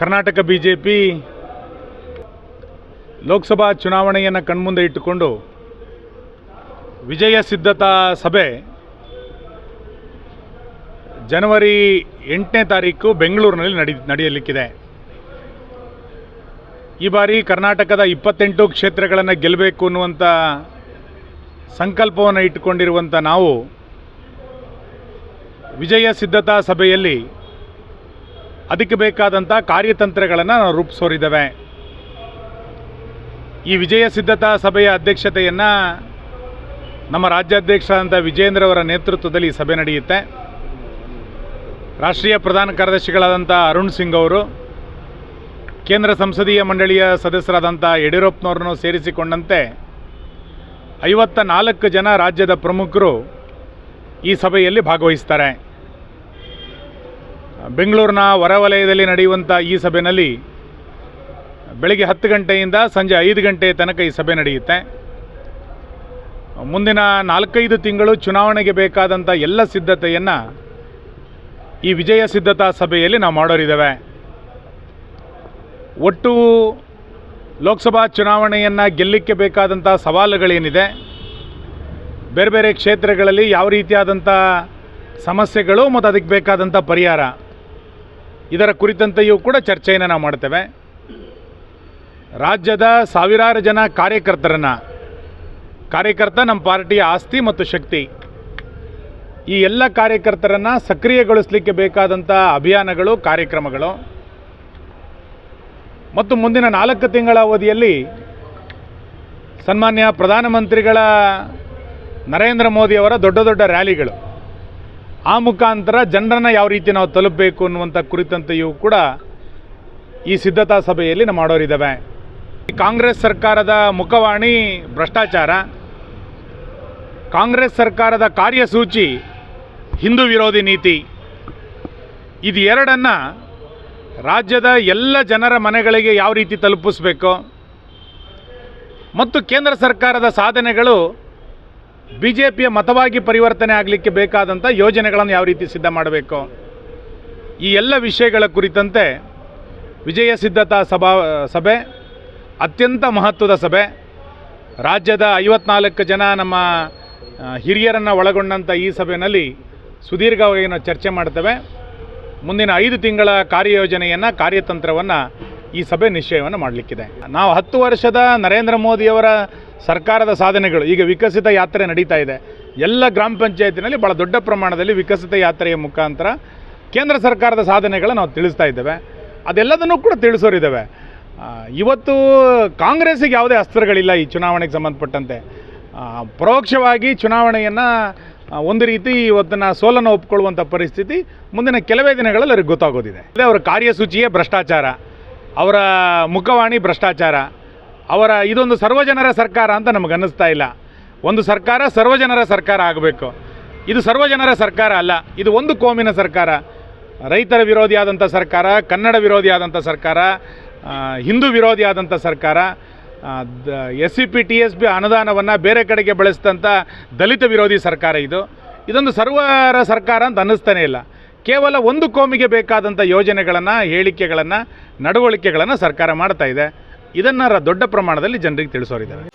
Karnataka B J P Lok Sabha ಚುನಾವಣೆಯನ್ನು ಕಣ್ಮುಂದೆ ಇಟ್ಟುಕೊಂಡು ವಿಜಯ ಸಿದ್ಧತಾ ಸಭೆ ಜನವರಿ ಎಂಟನೇ ತಾರೀಕು ಬೆಂಗಳೂರಿನಲ್ಲಿ ನಡಿ, ನಡೆಯಲಿಕ್ಕಿದೆ. ಈ ಬಾರಿ ಕರ್ನಾಟಕದ ಇಪ್ಪತ್ತೆಂಟು ಕ್ಷೇತ್ರಗಳನ್ನು ಗೆಲ್ಲಬೇಕು ಅನ್ನುವಂಥ ಸಂಕಲ್ಪವನ್ನು ಇಟ್ಟುಕೊಂಡಿರುವಂಥ ನಾವು ವಿಜಯ ಸಿದ್ಧತಾ ಸಭೆಯಲ್ಲಿ ಅದಕ್ಕೆ ಬೇಕಾದಂಥ ಕಾರ್ಯತಂತ್ರಗಳನ್ನು ನಾವು ರೂಪಿಸೋರಿದ್ದೇವೆ. ಈ ವಿಜಯ ಸಿದ್ಧತಾ ಸಭೆಯ ಅಧ್ಯಕ್ಷತೆಯನ್ನು ನಮ್ಮ ರಾಜ್ಯಾಧ್ಯಕ್ಷರಾದಂಥ ವಿಜೇಂದ್ರ ಅವರ ನೇತೃತ್ವದಲ್ಲಿ ಈ ಸಭೆ ನಡೆಯುತ್ತೆ. ರಾಷ್ಟ್ರೀಯ ಪ್ರಧಾನ ಕಾರ್ಯದರ್ಶಿಗಳಾದಂಥ ಅರುಣ್ ಸಿಂಗ್ ಅವರು, ಕೇಂದ್ರ ಸಂಸದೀಯ ಮಂಡಳಿಯ ಸದಸ್ಯರಾದಂಥ ಯಡಿಯೂರಪ್ಪನವ್ರನ್ನು ಸೇರಿಸಿಕೊಂಡಂತೆ ಐವತ್ತ ನಾಲ್ಕು ಜನ ರಾಜ್ಯದ ಪ್ರಮುಖರು ಈ ಸಭೆಯಲ್ಲಿ ಭಾಗವಹಿಸ್ತಾರೆ. ಬೆಂಗಳೂರಿನ ಹೊರವಲಯದಲ್ಲಿ ನಡೆಯುವಂಥ ಈ ಸಭೆಯಲ್ಲಿ ಬೆಳಗ್ಗೆ ಹತ್ತು ಗಂಟೆಯಿಂದ ಸಂಜೆ ಐದು ಗಂಟೆ ತನಕ ಈ ಸಭೆ ನಡೆಯುತ್ತೆ. ಮುಂದಿನ ನಾಲ್ಕೈದು ತಿಂಗಳು ಚುನಾವಣೆಗೆ ಬೇಕಾದಂಥ ಎಲ್ಲ ಸಿದ್ಧತೆಯನ್ನು ಈ ವಿಜಯ ಸಿದ್ಧತಾ ಸಭೆಯಲ್ಲಿ ನಾವು ಮಾಡೋರಿದ್ದೇವೆ. ಒಟ್ಟು ಲೋಕಸಭಾ ಚುನಾವಣೆಯನ್ನು ಗೆಲ್ಲಲಿಕ್ಕೆ ಬೇಕಾದಂಥ ಸವಾಲುಗಳೇನಿದೆ, ಬೇರೆ ಬೇರೆ ಕ್ಷೇತ್ರಗಳಲ್ಲಿ ಯಾವ ರೀತಿಯಾದಂಥ ಸಮಸ್ಯೆಗಳು ಮತ್ತು ಅದಕ್ಕೆ ಬೇಕಾದಂಥ ಪರಿಹಾರ ಇದರ ಕುರಿತಂತೆಯೂ ಕೂಡ ಚರ್ಚೆಯನ್ನು ನಾವು ಮಾಡ್ತೇವೆ. ರಾಜ್ಯದ ಸಾವಿರಾರು ಜನ ಕಾರ್ಯಕರ್ತರನ್ನು, ಕಾರ್ಯಕರ್ತ ನಮ್ಮ ಪಾರ್ಟಿಯ ಆಸ್ತಿ ಮತ್ತು ಶಕ್ತಿ, ಈ ಎಲ್ಲ ಕಾರ್ಯಕರ್ತರನ್ನು ಸಕ್ರಿಯಗೊಳಿಸಲಿಕ್ಕೆ ಬೇಕಾದಂಥ ಅಭಿಯಾನಗಳು, ಕಾರ್ಯಕ್ರಮಗಳು. ಮತ್ತು ಮುಂದಿನ ನಾಲ್ಕು ತಿಂಗಳ ಅವಧಿಯಲ್ಲಿ ಸನ್ಮಾನ್ಯ ಪ್ರಧಾನಮಂತ್ರಿಗಳ ನರೇಂದ್ರ ಮೋದಿಯವರ ದೊಡ್ಡ ದೊಡ್ಡ ರ್ಯಾಲಿಗಳು. ಆ ಮುಖಾಂತರ ಜನರನ್ನು ಯಾವ ರೀತಿ ನಾವು ತಲುಪಬೇಕು ಅನ್ನುವಂಥ ಕುರಿತಂತೆಯೂ ಕೂಡ ಈ ಸಿದ್ಧತಾ ಸಭೆಯಲ್ಲಿ ನಾವು ಮಾಡೋರಿದ್ದಾವೆ ಕಾಂಗ್ರೆಸ್ ಸರ್ಕಾರದ ಮುಖವಾಣಿ ಭ್ರಷ್ಟಾಚಾರ, ಕಾಂಗ್ರೆಸ್ ಸರ್ಕಾರದ ಕಾರ್ಯಸೂಚಿ, ಹಿಂದೂ ವಿರೋಧಿ ನೀತಿ, ಇದು ಎರಡನ್ನು ರಾಜ್ಯದ ಎಲ್ಲ ಜನರ ಮನೆಗಳಿಗೆ ಯಾವ ರೀತಿ ತಲುಪಿಸ್ಬೇಕು? ಮತ್ತು ಕೇಂದ್ರ ಸರ್ಕಾರದ ಸಾಧನೆಗಳು ಬಿ ಜೆ ಪಿಯ ಮತವಾಗಿ ಪರಿವರ್ತನೆ ಆಗಲಿಕ್ಕೆ ಬೇಕಾದಂಥ ಯೋಜನೆಗಳನ್ನು ಯಾವ ರೀತಿ ಸಿದ್ಧ ಮಾಡಬೇಕು? ಈ ಎಲ್ಲ ವಿಷಯಗಳ ಕುರಿತಂತೆ ವಿಜಯ ಸಿದ್ಧತಾ ಸಭಾ, ಸಭೆ, ಅತ್ಯಂತ ಮಹತ್ವದ ಸಭೆ. ರಾಜ್ಯದ ಐವತ್ನಾಲ್ಕು ಜನ ನಮ್ಮ ಹಿರಿಯರನ್ನು ಒಳಗೊಂಡಂಥ ಈ ಸಭೆಯಲ್ಲಿ ಸುದೀರ್ಘವಾಗಿ ನಾವು ಚರ್ಚೆ ಮಾಡ್ತೇವೆ. ಮುಂದಿನ ಐದು ತಿಂಗಳ ಕಾರ್ಯಯೋಜನೆಯನ್ನು, ಕಾರ್ಯತಂತ್ರವನ್ನು ಈ ಸಭೆ ನಿಶ್ಚಯವನ್ನು ಮಾಡಲಿಕ್ಕಿದೆ. ನಾವು ಹತ್ತು ವರ್ಷದ ನರೇಂದ್ರ ಮೋದಿಯವರ ಸರ್ಕಾರದ ಸಾಧನೆಗಳು. ಈಗ ವಿಕಸಿತ ಯಾತ್ರೆ ನಡೀತಾ ಇದೆ. ಎಲ್ಲ ಗ್ರಾಮ ಪಂಚಾಯತಿನಲ್ಲಿ ಭಾಳ ದೊಡ್ಡ ಪ್ರಮಾಣದಲ್ಲಿ ವಿಕಸಿತ ಯಾತ್ರೆಯ ಮುಖಾಂತರ ಕೇಂದ್ರ ಸರ್ಕಾರದ ಸಾಧನೆಗಳು ನಾವು ತಿಳಿಸ್ತಾ ಇದ್ದೇವೆ. ಅದೆಲ್ಲದನ್ನು ಕೂಡ ತಿಳಿಸೋರಿದ್ದೇವೆ. ಇವತ್ತು ಕಾಂಗ್ರೆಸ್ಸಿಗೆ ಯಾವುದೇ ಅಸ್ತ್ರಗಳಿಲ್ಲ ಈ ಚುನಾವಣೆಗೆ ಸಂಬಂಧಪಟ್ಟಂತೆ. ಪರೋಕ್ಷವಾಗಿ ಚುನಾವಣೆಯನ್ನು ಒಂದು ರೀತಿ ಇವತ್ತನ್ನು ಸೋಲನ್ನು ಒಪ್ಪಿಕೊಳ್ಳುವಂಥ ಪರಿಸ್ಥಿತಿ ಮುಂದಿನ ಕೆಲವೇ ದಿನಗಳಲ್ಲಿ ಅವ್ರಿಗೆ ಗೊತ್ತಾಗೋದಿದೆ. ಅದೇ ಅವರ ಕಾರ್ಯಸೂಚಿಯೇ ಭ್ರಷ್ಟಾಚಾರ. ಅವರ ಮುಖವಾಣಿ ಭ್ರಷ್ಟಾಚಾರ. ಅವರ ಇದೊಂದು ಸರ್ವಜನರ ಸರ್ಕಾರ ಅಂತ ನಮಗೆ ಅನ್ನಿಸ್ತಾ ಇಲ್ಲ. ಒಂದು ಸರ್ಕಾರ ಸರ್ವಜನರ ಸರ್ಕಾರ ಆಗಬೇಕು. ಇದು ಸರ್ವಜನರ ಸರ್ಕಾರ ಅಲ್ಲ, ಇದು ಒಂದು ಕೋಮಿನ ಸರ್ಕಾರ. ರೈತರ ವಿರೋಧಿಯಾದಂಥ ಸರ್ಕಾರ, ಕನ್ನಡ ವಿರೋಧಿಯಾದಂಥ ಸರ್ಕಾರ ಹಿಂದೂ ಹಿಂದೂ ವಿರೋಧಿಯಾದಂಥ ಸರ್ಕಾರ S C P T S B ಅನುದಾನವನ್ನು ಬೇರೆ ಕಡೆಗೆ ಬಳಸಿದಂಥ ದಲಿತ ವಿರೋಧಿ ಸರ್ಕಾರ ಇದು. ಇದೊಂದು ಸರ್ವರ ಸರ್ಕಾರ ಅಂತ ಅನ್ನಿಸ್ತಾನೆ ಇಲ್ಲ. ಕೇವಲ ಒಂದು ಕೋಮಿಗೆ ಬೇಕಾದಂಥ ಯೋಜನೆಗಳನ್ನು, ಹೇಳಿಕೆಗಳನ್ನು, ನಡವಳಿಕೆಗಳನ್ನು ಸರ್ಕಾರ ಮಾಡ್ತಾ ಇದೆ. ಇದನ್ನು ದೊಡ್ಡ ಪ್ರಮಾಣದಲ್ಲಿ ಜನರಿಗೆ ತಿಳಿಸೋರಿದ್ದಾರೆ.